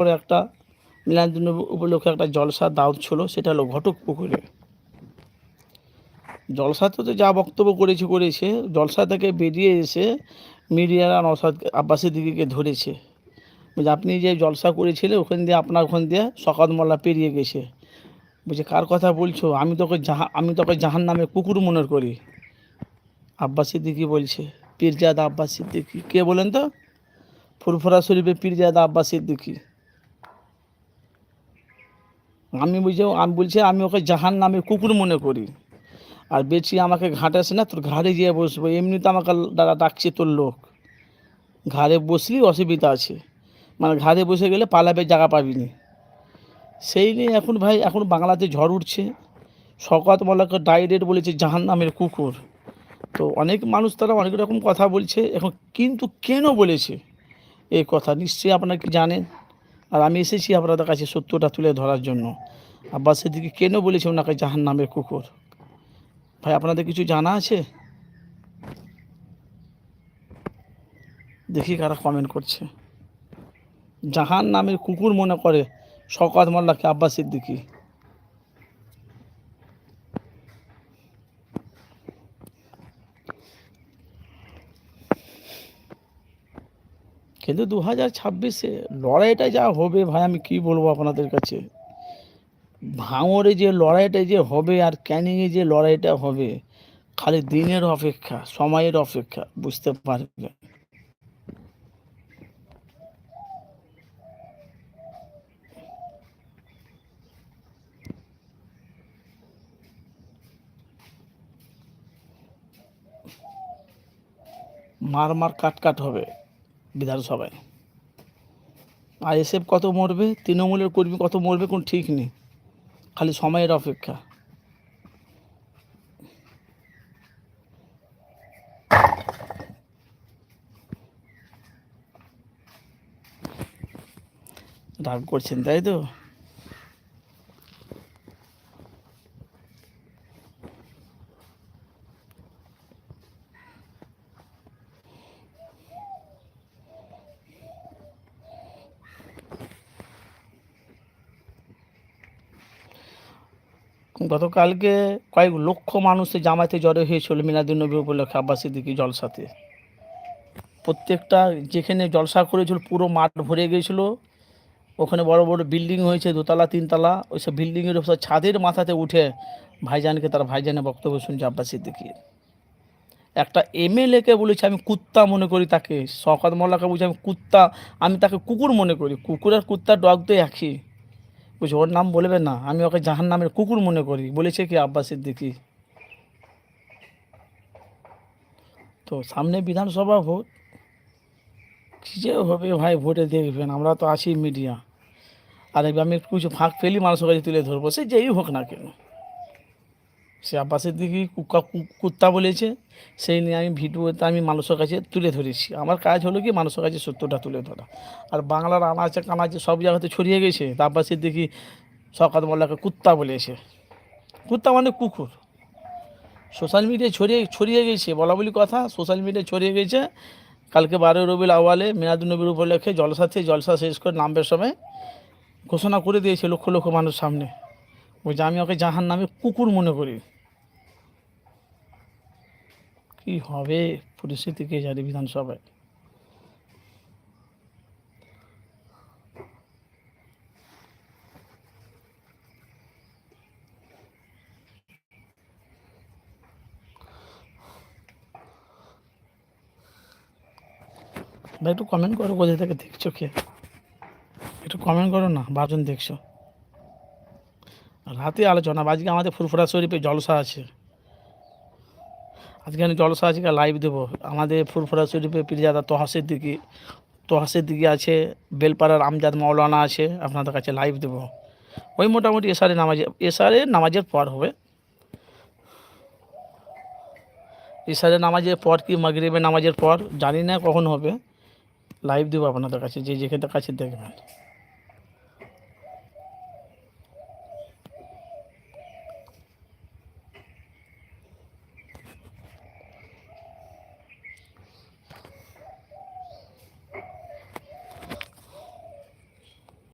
পরে একটা মিলাদুন উপলক্ষে একটা জলসা দাওয়াত ছিল, সেটা হলো ঘটক পুকুরে। জলসাতে তো যা বক্তব্য করেছে করেছে, জলসা থেকে বেরিয়ে এসে মিডিয়ারা নসাদ আব্বাসের দিকে ধরেছে। আপনি যে জলসা করেছিলেন ওখান দিয়ে আপনার ওখান দিয়ে শকাত মোল্লা পেরিয়ে গেছে। বলছে, কার কথা বলছো? আমি তোকে জাহা, আমি তোকে জাহান নামে কুকুর মনে করি। আব্বাস সিদ্দিকি বলছে, পীরজাদা আব্বাস সিদ্দিকি কে বলেন তো? ফুরফুরা শরীফে পীরজাদা আব্বাস সিদ্দিকি আমি বুঝে, আমি বলছি, আমি ওকে জাহান নামে কুকুর মনে করি। আর বেছি আমাকে ঘাটাস না, তোর ঘাড়ে গিয়ে বসবো। এমনি তো আমাকে দাদা ডাকছে তোর লোক। ঘাড়ে বসলি অসুবিধা আছে। মানে ঘাড়ে বসে গেলে পালাবে, জায়গা পাবি নি। সেই নিয়ে এখন ভাই, এখন বাংলাতে ঝড় উঠছে। শকত মোল্লাকে ডাইরেক্ট বলেছে জাহান নামের কুকুর। তো অনেক মানুষ তারা অনেক রকম কথা বলছে। এখন কিন্তু কেন বলেছে? এই কথা নিশ্চয়ই আপনারা কি জানেন? আর আমি এসেছি আপনাদের কাছে সত্যটা তুলে ধরার জন্য। আব্বাস সিদ্দিকি কেন বলেছে ওনাকে জাহান নামের কুকুর? ভাই, আপনাদের কিছু জানা আছে? দেখি কারা কমেন্ট করছে। জাহান নামের কুকুর মনে করে শকাত মোল্লাকে আব্বাস সিদ্দিকি। কিন্তু দু হাজার ছাব্বিশে লড়াইটা যা হবে, ভাই, আমি কি বলব আপনাদের কাছে? ভাঙরে যে লড়াইটা যে হবে আর ক্যানিংয়ে যে লড়াইটা হবে, খালি দিনের অপেক্ষা, সময়ের অপেক্ষা, বুঝতে পারবে মার মার কাট কাট হবে। বিধানসভায়। আইএসএফ কত মরবে, তৃণমূলের কর্মী কত মরবে কোন ঠিক নেই। খালি সময়ের অপেক্ষা। রাগ করছেন, তাই তো? গতকালকে কয়েক লক্ষ মানুষের জামাতে জড়ো হয়েছিল মিলাদুন্নবী উপলক্ষে আব্বাস সিদ্দিকি জলসাতে। প্রত্যেকটা যেখানে জলসা করেছিল, পুরো মাঠ ভরে গিয়েছিল। ওখানে বড় বড় বিল্ডিং হয়েছে, দোতলা, তিনতলা। ওইসব বিল্ডিংয়ের সব ছাদের মাথাতে উঠে ভাইজানকে তারা ভাইজানের বক্তব্য শুনছে আব্বাস সিদ্দিকি একটা এমএলএকে বলেছে, আমি কুত্তা মনে করি তাকে। শওকত মোল্লাকে বলছি, আমি কুত্তা, আমি তাকে কুকুর মনে করি। কুকুর আর কুত্তার ডগ তো একই। বুঝি ওর নাম বলবে না, আমি ওকে জাহান নামের কুকুর মনে করি। বলেছে কি আব্বাস সিদ্দিকি। তো সামনে বিধানসভা ভোট কী যে হবে ভাই ভোটে দেখবেন, আমরা তো আছি মিডিয়া। আর আমি একটু কিছু ফাঁক ফেলি মানুষের কাছে তুলে ধরবো, সে যেই হোক না কেন। সে আব্বাসের দিকে কুকা কুত্তা বলেছে, সেই নিয়ে আমি ভিডিওতে আমি মানুষের কাছে তুলে ধরেছি। আমার কাজ হলো কি, মানুষের কাছে সত্যটা তুলে ধরা। আর বাংলার আনাচে কানাচে সব জায়গাতে ছড়িয়ে গেছে, তা আব্বাসের দিকে শকাত মোল্লাকে কুত্তা বলেছে। কুত্তা মানে কুকুর। সোশ্যাল মিডিয়ায় ছড়িয়ে ছড়িয়ে গেছে, বলা বলি কথা, সোশ্যাল মিডিয়ায় ছড়িয়ে গেছে। কালকে বারোই রবিল আওয়ালে মিনাদুন্নবীর উপলক্ষে জলসাতে, জলসা শেষ করে নামবের সময় ঘোষণা করে দিয়েছে লক্ষ লক্ষ মানুষ সামনে। বলছে আমি ওকে জাহান নামে কুকুর মনে করি। কি হবে পরিস্থিতি কে জানি বিধানসভায়? ভাই, একটু কমেন্ট করো কোথায় থেকে দেখছ কে? একটু কমেন্ট করো না, বাজন দেখছ। রাতে আলোচনা, আজকে আমাদের ফুরফুরা শরীফে জলসা আছে। আজকে আমি জলসা আজকে লাইভ দেবো। আমাদের ফুরফুরা শরীফে পীরজাদা তোহাসের দিকে তোহাসের দিকে আছে, বেলপাড়ার আমজাদ মাওলানা আছে, আপনাদের কাছে লাইভ দেবো। ওই মোটামুটি এসারে নামাজে এসারে নামাজের পর হবে। এসারে নামাজের পর কি মাগরিবের নামাজের পর, জানি না কখন হবে। লাইভ দেবো আপনাদের কাছে, যে যেখানে কাছে দেখবেন।